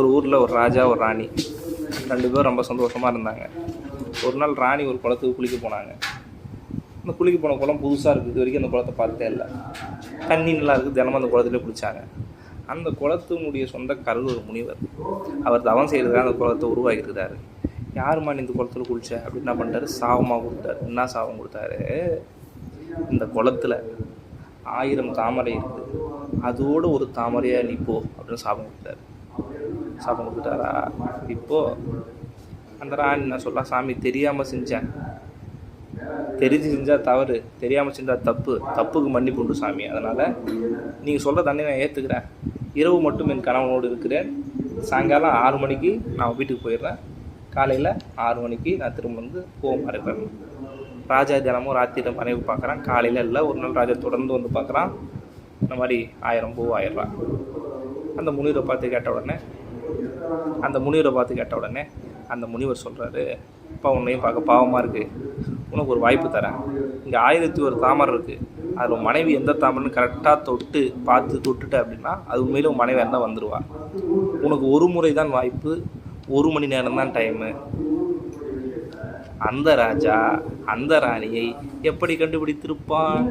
ஒரு ஊரில் ஒரு ராஜா ஒரு ராணி. ரெண்டு பேரும் ரொம்ப சந்தோஷமாக இருந்தாங்க. ஒரு நாள் ராணி ஒரு குளத்துக்கு குளிக்க போனாங்க. அந்த குளிக்க போன குளம் புதுசாக இருக்குது இது வரைக்கும் அந்த குளத்தை பார்த்தே இல்லை. தண்ணி நல்லா இருக்குது தினமும் அந்த குளத்துல குளிச்சாங்க. அந்த குளத்தினுடைய சொந்த ஒரு முனிவர். அவர் தவம் செய்கிறதுக்காக அந்த குளத்தை உருவாக்கியிருக்கிறாரு. யாரும்மா நீ இந்த குளத்துல குளிச்ச? அப்படின்னு என்ன பண்ணிட்டாரு? சாபமாக கொடுத்தாரு என்ன சாபம்? கொடுத்தாரு. இந்த குளத்துல ஆயிரம் தாமரை இருக்குது அதோட ஒரு தாமரையாக நீ போ அப்படின்னு சாபம் கொடுத்தாரு. சாபம் கொடுத்துட்டாரா? இப்போ அந்த ராணி நான் சொல்ல சாமி தெரியாமல் செஞ்சேன். தெரிஞ்சு செஞ்சால் தவறு தெரியாமல் செஞ்சால் தப்பு. தப்புக்கு மன்னிப்பு உண்டு சாமி. அதனால் நீங்கள் சொல்கிற தண்ணி நான் ஏற்றுக்கிறேன் இரவு மட்டும் என் கணவனோடு இருக்கிறேன். சாயங்காலம் ஆறு மணிக்கு நான் வீட்டுக்கு போயிடுறேன். காலையில் ஆறு மணிக்கு நான் திரும்ப வந்து போக இருக்கிறேன் ராஜா தினமும் ராத்திரி மனைவி பார்க்குறான். காலையில் இல்லை ஒரு நாள் ராஜா தொடர்ந்து வந்து பார்க்குறான். இந்த மாதிரி ஆயிரம் பூ ஆயிரம் அந்த முனிவரை பார்த்து கேட்ட உடனே அந்த முனிவரை பார்த்து கேட்ட உடனே அந்த முனிவர் சொல்கிறாரு அப்பா உன்னையும் பார்க்க பாவமாக இருக்குது உனக்கு ஒரு வாய்ப்பு தரேன். இங்கே ஆயிரத்தி ஒரு தாமரை இருக்குது அதில் மனைவி எந்த தாமரைன்னு கரெக்டாக தொட்டு பார்த்து தொட்டுட்ட அப்படின்னா அது உண்மையில உன் மனைவி இருந்தால் வந்துடுவா உனக்கு ஒரு முறை தான் வாய்ப்பு ஒரு மணி நேரம் தான் டைமு அந்த ராஜா அந்த ராணியை எப்படி கண்டுபிடித்திருப்பான்?